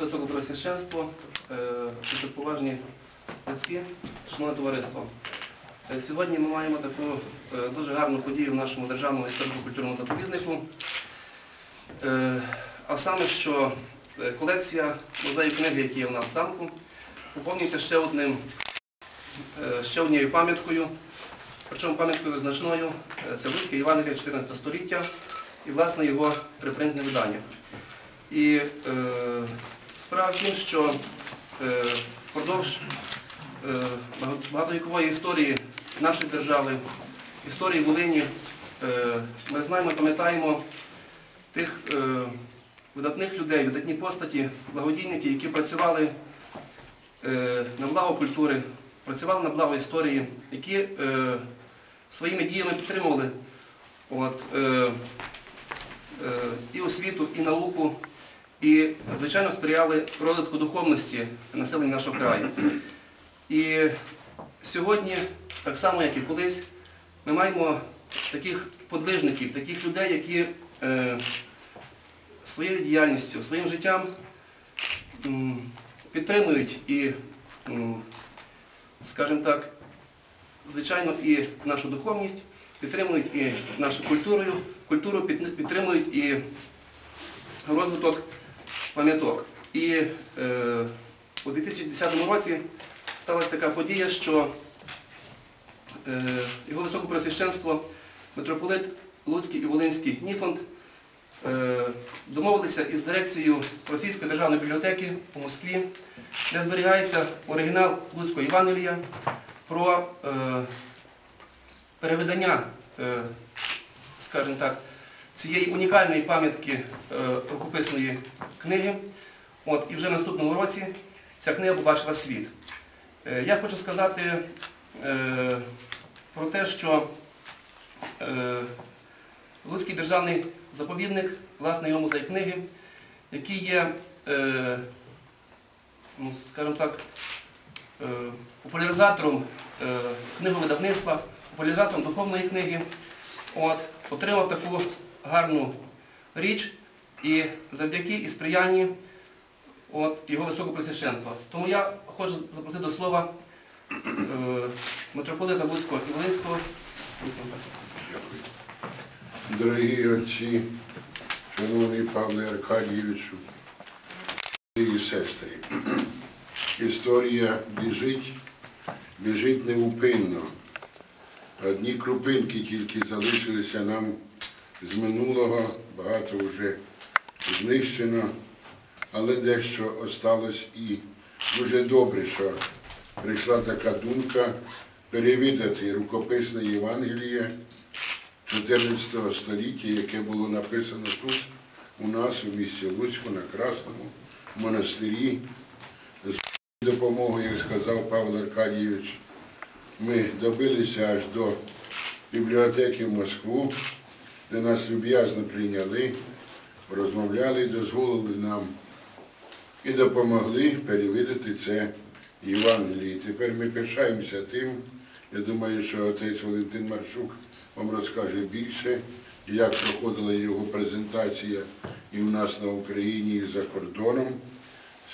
Ваше високопросвященство, е, високоповажні отці, шановне товариство. Е, Сьогодні ми маємо таку е, дуже гарну подію в нашому державному історико-культурному заповіднику. А саме, що колекція музею книги, які є у нас в замку, поповнюється ще одним, ще однією пам'яткою, причому пам'яткою значною. Е, Це Луцьке Євангеліє 14 століття і власне його припринтне видання. І е, справа в тім, що е, впродовж е, багатовікової історії нашої держави, історії Волині, е, ми знаємо і пам'ятаємо тих видатних людей, видатні постаті, благодійники, які працювали на благо культури, працювали на благо історії, які своїми діями підтримували і освіту, і науку, і, звичайно, сприяли розвитку духовності населення нашого краю. І сьогодні, так само, як і колись, ми маємо таких подвижників, таких людей, які е, своєю діяльністю, своїм життям м, підтримують і, м, скажімо так, звичайно, і нашу духовність, підтримують і нашу культуру, культуру підтримують і розвиток пам'яток. І е, у 2010 році сталася така подія, що е, його високопросвященство митрополит Луцький і Волинський Ніфонд е, домовилися із дирекцією Російської державної бібліотеки у Москві, де зберігається оригінал Луцького Євангелія про е, перевидання, е, скажімо так, цієї унікальної пам'ятки е, рукописної книги. От, і вже в наступному році ця книга побачила світ. Е, Я хочу сказати е, про те, що Луцький державний заповідник, власне, його музей книги, який є, ну, скажімо так, популяризатором книговидавництва, популяризатором духовної книги, от, отримав таку гарну річ і завдяки і сприянні от, його високопресвященства. Тому я хочу запросити до слова е, митрополита Луцького і Волинського. Дорогі отці, шановний Павле Аркадійовичу і сестри, історія біжить, біжить неупинно. Одні крупинки тільки залишилися нам з минулого, багато вже знищено, але дещо осталось і дуже добре, що прийшла така думка перевідати рукописне Євангеліє 14 століття, яке було написано тут, у нас, у місті Луцьку, на Красному монастирі. З допомогою, як сказав Павло Аркадійович, ми добилися аж до бібліотеки в Москву, де нас люб'язно прийняли, розмовляли дозволили нам і допомогли перевідати це Євангеліє. Тепер ми пишаємося тим. Я думаю, що отець Валентин Маршук вам розкаже більше, як проходила його презентація і в нас на Україні, і за кордоном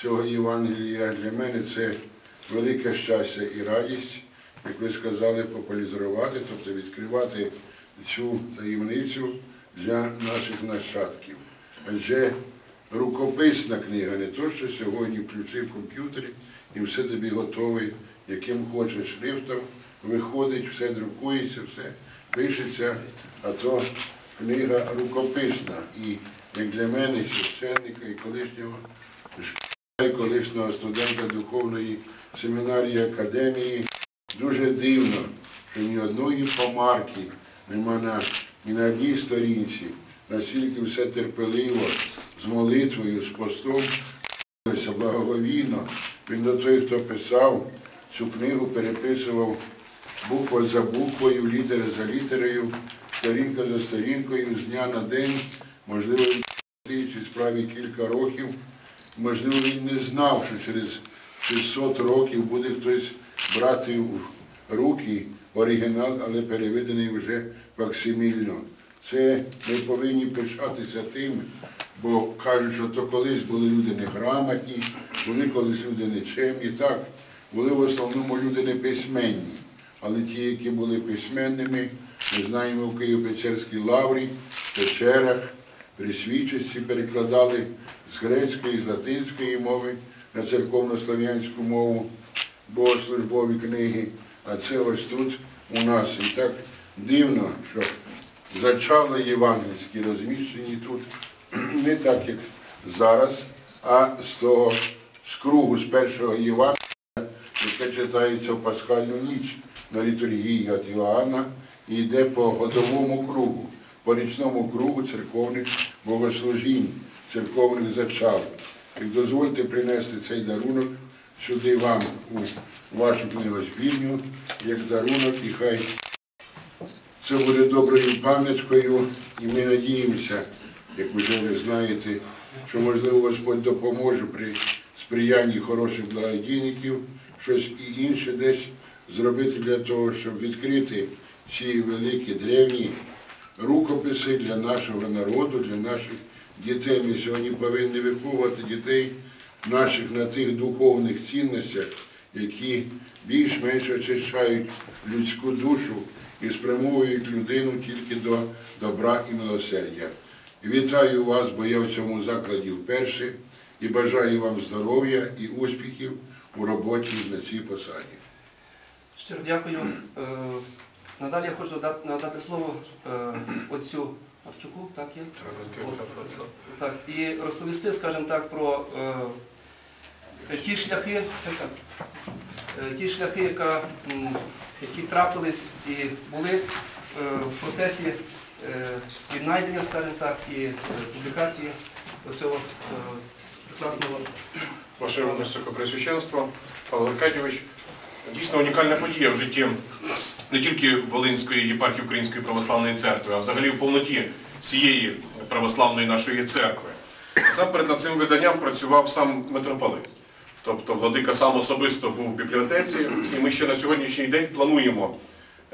цього Євангелія. Для мене це велике щастя і радість, як ви сказали, популяризувати, тобто відкривати цю таємницю для наших нащадків. Адже рукописна книга, не то, що сьогодні включив комп'ютер і все тобі готовий, яким хочеш шрифтом, виходить, все друкується, все пишеться, а то книга рукописна. І як для мене, священника і колишнього колишнього студента духовної семінарії академії. Дуже дивно, що ні одної помарки нема на, ні на одній сторінці. Настільки все терпеливо, з молитвою, з постом, все благоговійно. Він до той, хто писав цю книгу, переписував буква за буквою, літера за літерою, сторінка за сторінкою, з дня на день, можливо, він чи справі кілька років. Можливо, він не знав, що через 600 років буде хтось брати в руки оригінал, але переведений вже факсимільно. Це ми повинні пишатися тим, бо кажуть, що то колись були люди неграмотні, були колись люди нечемні. Так, були в основному люди не письменні. Але ті, які були письменними, ми знаємо в Києво-Печерській лаврі, печерах, при свічості перекладали з грецької, з латинської мови на церковно-слав'янську мову богослужбові книги. А це ось тут у нас. І так дивно, що зачали євангельські розміщені тут не так, як зараз, а з того з з першого Євангелія, яке читається в пасхальну ніч на літургії від Іоанна і йде по годовому кругу, по річному кругу церковних богослужінь, церковних зачал. І дозвольте принести цей дарунок сюди вам у вашу книгозбірню, як дарунок, і хай це буде доброю пам'яткою, і ми надіємося, як вже ви знаєте, що можливо Господь допоможе при сприянні хороших благодійників щось і інше десь зробити для того, щоб відкрити ці великі древні рукописи для нашого народу, для наших дітей. Ми сьогодні повинні виховувати дітей наших на тих духовних цінностях, які більш-менш очищають людську душу і спрямовують людину тільки до добра і милосердя. Вітаю вас, бо я в цьому закладі вперше, і бажаю вам здоров'я і успіхів у роботі на цій посаді. Щиро дякую. Е, Надалі я хочу надати слово е, отцю Марчуку, так є? От, Так, і розповісти, скажімо так, про е, ті шляхи, е, ті шляхи, які трапились і були е, в процесі е, віднайдення, скажімо так, і е, публікації цього е, прекрасного Ваше Високопресвященство, Павло Аркадійович, дійсно унікальна подія в житті не тільки Волинської єпархії Української православної церкви, а взагалі в повноті всієї православної нашої церкви. Насамперед над цим виданням працював сам митрополит. Тобто владика сам особисто був в бібліотеці, і ми ще на сьогоднішній день плануємо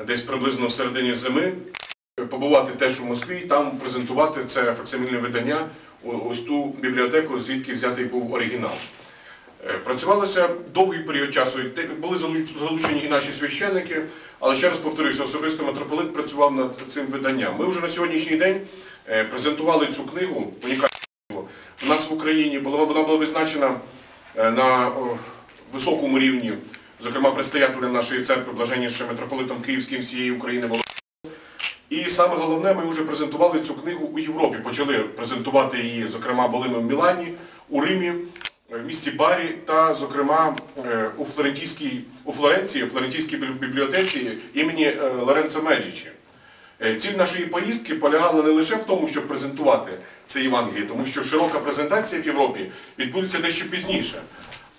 десь приблизно в середині зими побувати теж у Москві, і там презентувати це факсимільне видання, ось ту бібліотеку, звідки взятий був оригінал. Е, Працювалося довгий період часу, були залучені і наші священники, але ще раз повторюся, особисто митрополит працював над цим виданням. Ми вже на сьогоднішній день е, презентували цю книгу, унікальну книгу. У нас в Україні вона була визначена на високому рівні, зокрема предстоятелем нашої церкви, блаженнішим митрополитом Київським всієї України і саме головне, ми вже презентували цю книгу у Європі. Почали презентувати її, зокрема, були ми в Мілані, у Римі, в місті Барі та, зокрема, е, у Флорентійській, у Флоренції, у Флорентійській бібліотеці імені е, Лоренцо Медічі. Е, Ціль нашої поїздки полягала не лише в тому, щоб презентувати це Євангеліє, тому що широка презентація в Європі відбудеться дещо пізніше.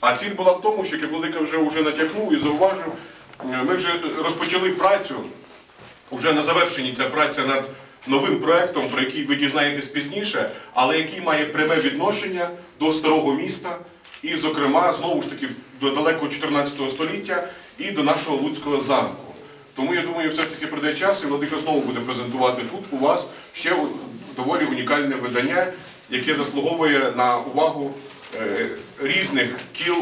А ціль була в тому, що як Владика вже, вже натякнув і зауважив, е, ми вже розпочали працю Уже на завершенні ця праця над новим проектом, про який ви дізнаєтесь пізніше, але який має пряме відношення до старого міста і, зокрема, знову ж таки, до далекого 14 століття і до нашого Луцького замку. Тому я думаю, все ж таки прийде час, і Владика знову буде презентувати тут у вас ще доволі унікальне видання, яке заслуговує на увагу е, різних кіл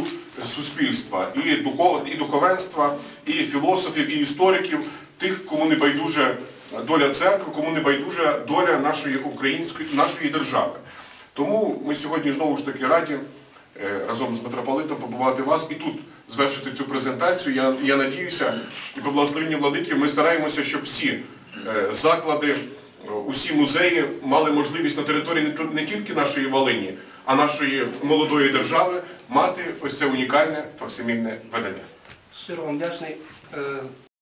суспільства, і, духов, і духовенства, і філософів, і істориків, тих, кому не байдужа доля церкви, кому не байдужа доля нашої української нашої держави. Тому ми сьогодні знову ж таки раді разом з митрополитом побувати вас і тут звершити цю презентацію. Я, я надіюся, і по благословенню владики ми стараємося, щоб всі е, заклади усі музеї мали можливість на території не тільки нашої Волині, а нашої молодої держави мати ось це унікальне факсимільне видання. Щиро вам вдячний. Е,